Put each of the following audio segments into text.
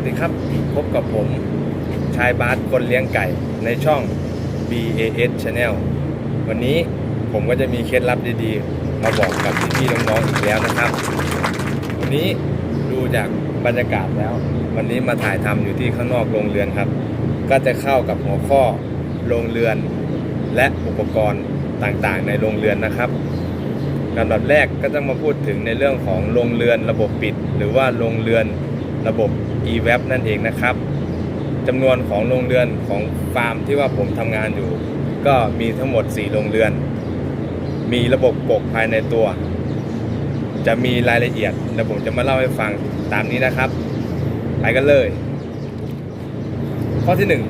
นะครับ พบกับผม ชายบาสคนเลี้ยงไก่ในช่อง BAS Channel วันนี้ผมก็จะมีเคล็ดลับดีๆ มาบอกกับพี่ๆน้องๆอีกแล้วนะครับ วันนี้ดูจากบรรยากาศแล้ว วันนี้มาถ่ายทำอยู่ที่ข้างนอกโรงเรือนครับ ก็จะเข้ากับหัวข้อโรงเรือน และอุปกรณ์ต่างๆ ในโรงเรือนนะครับลำดับแรกก็จะมาพูดถึงในเรื่องของโรงเรือนระบบปิด หรือว่าโรงเรือน ระบบ e-web นั่นเองนะครับจำนวนของโรงเรือนของฟาร์มที่ว่าผมทำงานอยู่ ก็มีทั้งหมด 4 โรงเรือน มีระบบปกภายในตัว จะมีรายละเอียดเดี๋ยวผมจะมาเล่าให้ฟังตามนี้นะครับ ไปกันเลย ข้อที่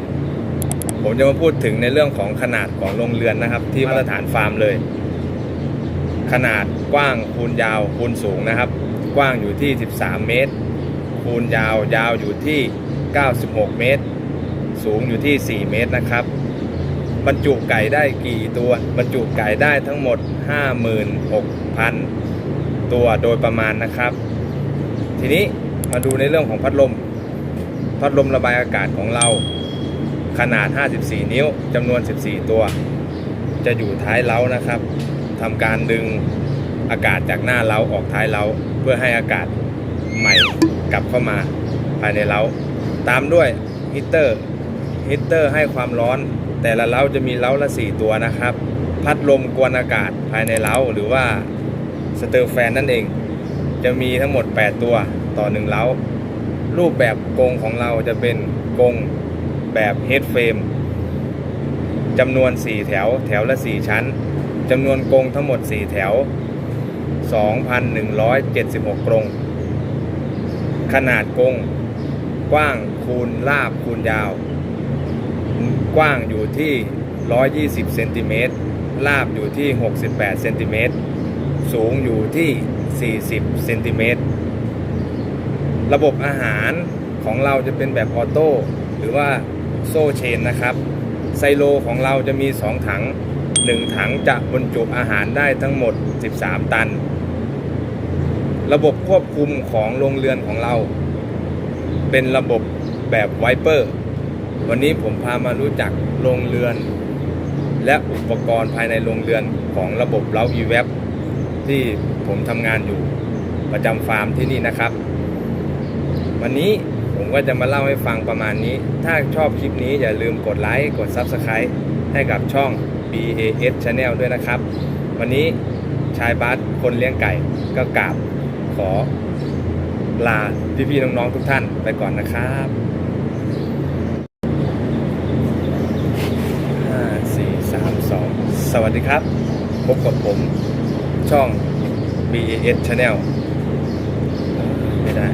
1 ผมจะมาพูดถึงในเรื่องของขนาดของโรงเรือนนะครับ ที่มาตรฐานฟาร์มเลย ขนาดกว้างคูณยาวคูณสูงนะครับ กว้างอยู่ที่ 13 เมตร คูณยาวยาวอยู่ที่ 96 เมตร สูงอยู่ที่ 4 เมตรนะครับ บรรจุไก่ได้กี่ตัว บรรจุไก่ได้ทั้งหมด 56,000 ตัวโดยประมาณนะครับ ทีนี้มาดูในเรื่องของพัดลม พัดลมระบายอากาศของเราขนาด 54 นิ้วจำนวน 14 ตัว จะอยู่ท้ายเล้านะครับทำการดึงอากาศจากหน้าเล้าออกท้ายเล้าเพื่อให้อากาศ ใหม่กลับเข้ามาภายในเล้า ตามด้วยฮีเตอร์ฮีเตอร์ให้ความร้อน แต่ละเล้าจะมีเล้าละ 4 ตัวนะครับ พัดลมกวนอากาศภายในเล้าหรือว่าสเตอร์แฟนนั่นเอง จะมีทั้งหมด 8 ตัวต่อ 1 เล้า รูปแบบกรงของเราจะเป็นกรงแบบเฮดเฟรมจำนวน 4 แถวแถวละ 4 ชั้นจำนวนกรงทั้งหมด 4 แถว 2,176 กรง ขนาดกง กว้างคูณลาบคูณยาว กว้างอยู่ที่ 120เซนติเมตรลาบอยู่ที่ 68เซนติเมตรสูงอยู่ที่ 40เซนติเมตรระบบอาหารของเราจะเป็นแบบออโต้หรือว่าโซ่เชนนะครับไซโลของเราจะมี 2 ถัง 1 ถังจะบรรจุอาหารได้ทั้งหมด 13 ตัน ระบบควบคุมของโรงเรือนของเรา เป็นระบบแบบไวเปอร์ วันนี้ผมพามารู้จักโรงเรือน และอุปกรณ์ภายในโรงเรือนของระบบเล้า e w e b ที่ผมทำงานอยู่ประจำฟาร์มที่นี่นะครับ วันนี้ผมก็จะมาเล่าให้ฟังประมาณนี้ ถ้าชอบคลิปนี้อย่าลืมกดไลค์ กด Subscribe ให้กับช่อง BAS Channel ด้วยนะครับ วันนี้ชายบัสคนเลี้ยงไก่ก็กราบ ขอลาพี่ๆน้องๆทุกท่านไปก่อนนะครับห้าสี่สามสองสวัสดีครับ พบกับผมช่อง BAS Channel ไม่ได้